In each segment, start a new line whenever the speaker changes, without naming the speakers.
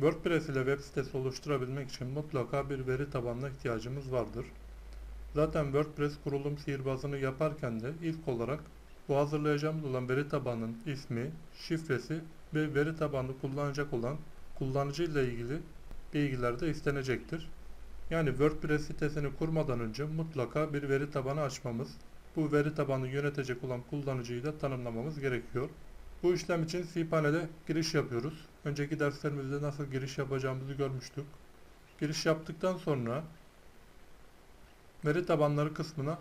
WordPress ile web sitesi oluşturabilmek için mutlaka bir veri tabanına ihtiyacımız vardır. Zaten WordPress kurulum sihirbazını yaparken de ilk olarak bu hazırlayacağımız olan veri tabanının ismi, şifresi ve veri tabanını kullanacak olan kullanıcı ile ilgili bilgiler de istenecektir. Yani WordPress sitesini kurmadan önce mutlaka bir veri tabanı açmamız, bu veri tabanını yönetecek olan kullanıcıyı da tanımlamamız gerekiyor. Bu işlem için cPanel'e giriş yapıyoruz. Önceki derslerimizde nasıl giriş yapacağımızı görmüştük. Giriş yaptıktan sonra veri tabanları kısmına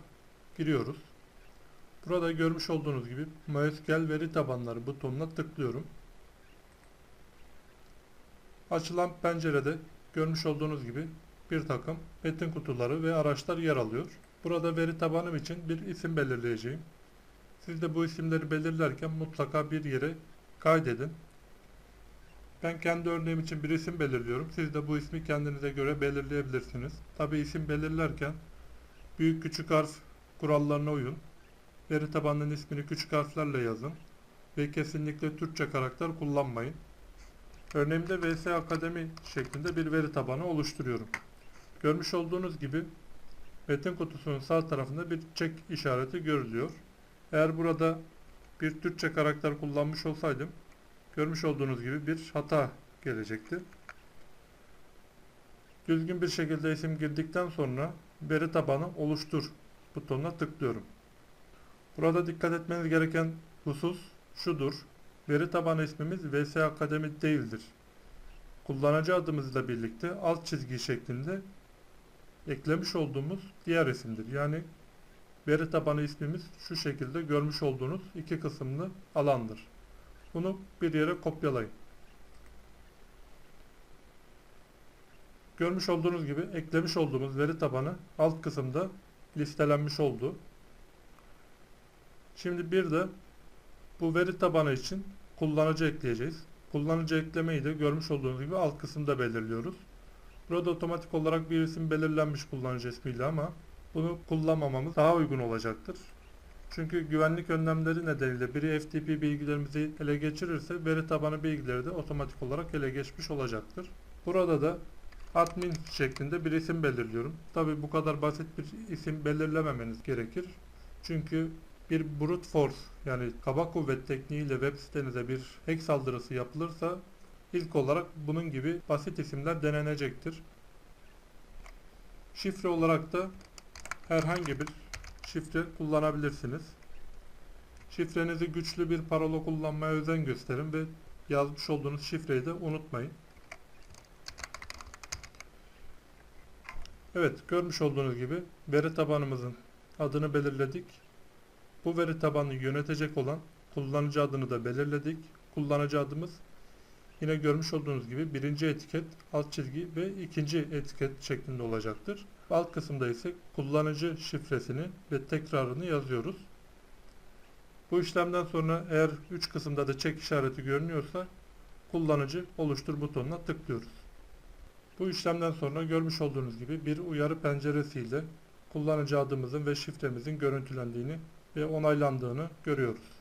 giriyoruz. Burada görmüş olduğunuz gibi MySQL veri tabanları butonuna tıklıyorum. Açılan pencerede görmüş olduğunuz gibi bir takım metin kutuları ve araçlar yer alıyor. Burada veri tabanım için bir isim belirleyeceğim. Siz de bu isimleri belirlerken mutlaka bir yere kaydedin. Ben kendi örneğim için bir isim belirliyorum. Siz de bu ismi kendinize göre belirleyebilirsiniz. Tabi isim belirlerken büyük küçük harf kurallarına uyun. Veri tabanının ismini küçük harflerle yazın. Ve kesinlikle Türkçe karakter kullanmayın. Örneğimde VS Akademi şeklinde bir veri tabanı oluşturuyorum. Görmüş olduğunuz gibi metin kutusunun sağ tarafında bir çek işareti görülüyor. Eğer burada bir Türkçe karakter kullanmış olsaydım görmüş olduğunuz gibi bir hata gelecekti. Düzgün bir şekilde isim girdikten sonra veri tabanı oluştur butonuna tıklıyorum. Burada dikkat etmeniz gereken husus şudur. Veri tabanı ismimiz VS Akademi değildir. Kullanıcı adımızla birlikte alt çizgi şeklinde eklemiş olduğumuz diğer isimdir. Yani veri tabanı ismimiz şu şekilde görmüş olduğunuz iki kısımlı alandır. Bunu bir yere kopyalayın. Görmüş olduğunuz gibi eklemiş olduğumuz veri tabanı alt kısımda listelenmiş oldu. Şimdi bir de bu veri tabanı için kullanıcı ekleyeceğiz. Kullanıcı eklemeyi de görmüş olduğunuz gibi alt kısımda belirliyoruz. Burada otomatik olarak bir isim belirlenmiş kullanıcı ismiyle ama bunu kullanmamamız daha uygun olacaktır. Çünkü güvenlik önlemleri nedeniyle biri FTP bilgilerimizi ele geçirirse veri tabanı bilgileri de otomatik olarak ele geçmiş olacaktır. Burada da admin şeklinde bir isim belirliyorum. Tabi bu kadar basit bir isim belirlememeniz gerekir. Çünkü bir brute force yani kaba kuvvet tekniğiyle web sitenize bir hack saldırısı yapılırsa ilk olarak bunun gibi basit isimler denenecektir. Şifre olarak da herhangi bir şifre kullanabilirsiniz. Şifrenizi güçlü bir parola kullanmaya özen gösterin ve yazmış olduğunuz şifreyi de unutmayın. Evet, görmüş olduğunuz gibi veri tabanımızın adını belirledik. Bu veri tabanını yönetecek olan kullanıcı adını da belirledik. Kullanıcı adımız yine görmüş olduğunuz gibi birinci etiket, alt çizgi ve ikinci etiket şeklinde olacaktır. Alt kısımda ise kullanıcı şifresini ve tekrarını yazıyoruz. Bu işlemden sonra eğer üç kısımda da çek işareti görünüyorsa kullanıcı oluştur butonuna tıklıyoruz. Bu işlemden sonra görmüş olduğunuz gibi bir uyarı penceresiyle kullanıcı adımızın ve şifremizin görüntülendiğini ve onaylandığını görüyoruz.